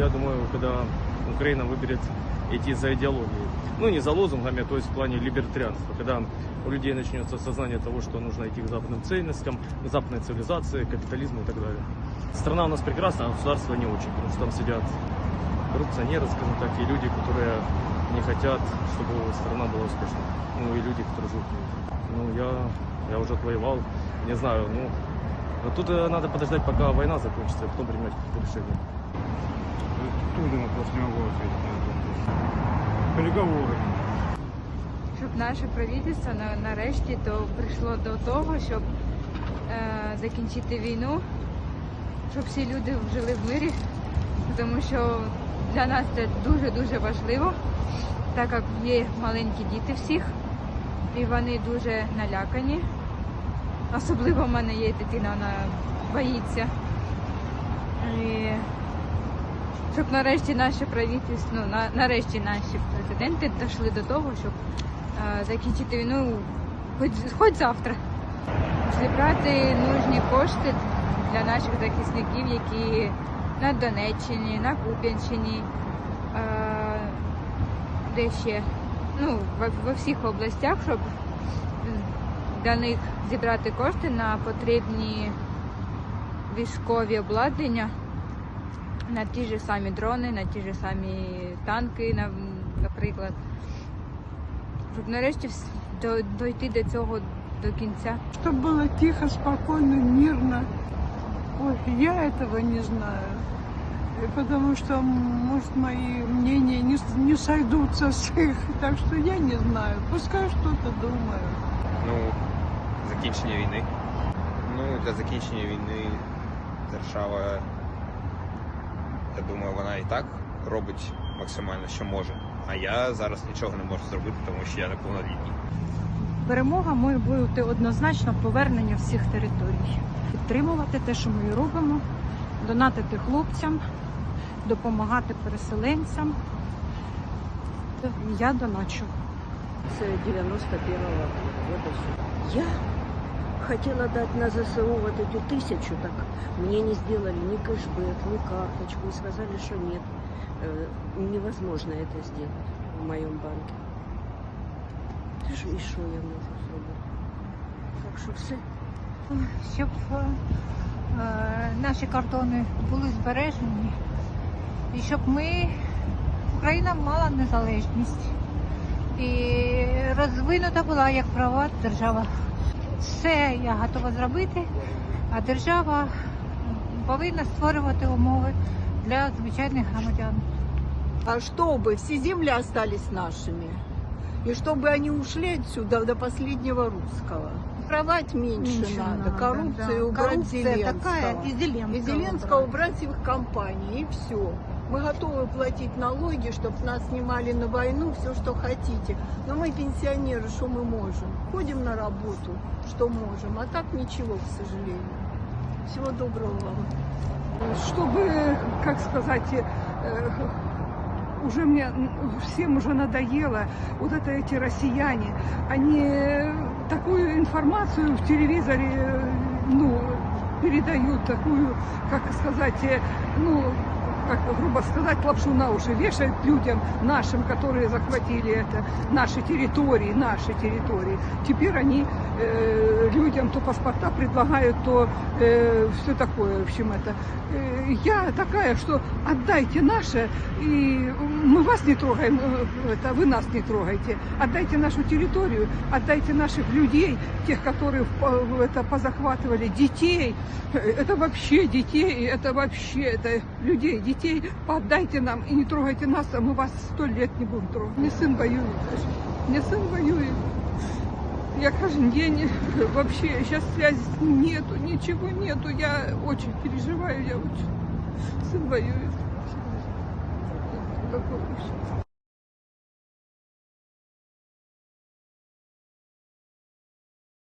я думаю, когда Украина выберет идти за идеологией. Ну, не за лозунгами, а то есть в плане либертарианства. Когда у людей начнется осознание того, что нужно идти к западным ценностям, западной цивилизации, капитализму и так далее. Страна у нас прекрасна, а государство не очень, потому что там сидят коррупционеры, скажем так, и люди, которые не хотят, чтобы страна была успешной. Ну, и люди, которые живут в. Ну, я, я уже отвоевал, не знаю, ну, но тут э, надо подождать, пока война закончится, и потом принимать какие-то решения. Трудно просто не могу ответить вопрос. Переговоры. щоб наше правительство на, нарешті то прийшло до того, щоб е, закінчити війну, щоб всі люди жили в мирі, тому що для нас це дуже-дуже важливо, так як є маленькі діти всіх, і вони дуже налякані. Особливо в мене є дитина, вона боїться. І щоб нарешті наше правительство, ну, на, нарешті наші президенти дійшли до того, щоб е, закінчити війну хоч, хоч завтра. Зібрати нужні кошти для наших захисників, які на Донеччині, на Куп'янщині, е, де ще, ну, во всіх областях, щоб для них зібрати кошти на потрібні військові обладнання, на ті ж самі дрони, на ті ж самі танки, на- наприклад. Щоб нарешті вс- до- дойти до цього до кінця. Чтобы было тихо, спокойно, мирно. Ой, я этого не знаю. И Потому что, м, может, мои мнения не, с- не сойдутся с их. Так что я не знаю. Пускай что-то думают. Ну, закінчення війни. Ну, для закінчення війни держава, я думаю, вона і так робить максимально, що може. А я зараз нічого не можу зробити, тому що я неповнолітній. Перемога має бути однозначно повернення всіх територій. Підтримувати те, що ми робимо, донатити хлопцям, допомагати переселенцям. Я доначу. с 91-го года. Я хотела дать на ЗСУ вот эту тысячу, так мне не сделали ни кэшбэк, ни карточку, и сказали, что нет, э, невозможно это сделать в моем банке. И что я могу сделать? Так что все. щоб е, наші кордони були збережені і щоб ми, Україна мала незалежність і розвинута була як права держава. Все я готова зробити, а держава повинна створювати умови для звичайних громадян. А чтобы все земли остались нашими. И чтобы они ушли отсюда до последнего русского. Воровать меньше, Меньше надо, надо, коррупцию да. убрать Коррупция Зеленского. такая, и Зеленского И Зеленского убрать. убрать их компании, и все. Мы готовы платить налоги, чтобы нас снимали на войну, все, что хотите. Но мы пенсионеры, что мы можем? Ходим на работу, что можем, а так ничего, к сожалению. Всего доброго вам. чтобы, как сказать, э, уже мне всем уже надоело, вот это эти россияне, они такую информацию в телевизоре, э, ну, передают, такую, как сказать, э, ну, как грубо сказать, лапшу на уши вешают людям нашим, которые захватили это, наши территории, наши территории. Теперь они э, людям то паспорта предлагают, то все такое, в общем, это. Э, я такая, что отдайте наше, и мы вас не трогаем, э, это, вы нас не трогайте. Отдайте нашу территорию, отдайте наших людей, тех, которые в это, позахватывали, детей. Э, Это вообще детей, это вообще это людей, детей. Отдайте нам и не трогайте нас, а мы вас сто лет не будем трогать. Мне сын воюет. Мне сын воюет. Я каждый день вообще сейчас связи нету, ничего нету. Я очень переживаю, я очень сын воюет. Ужас.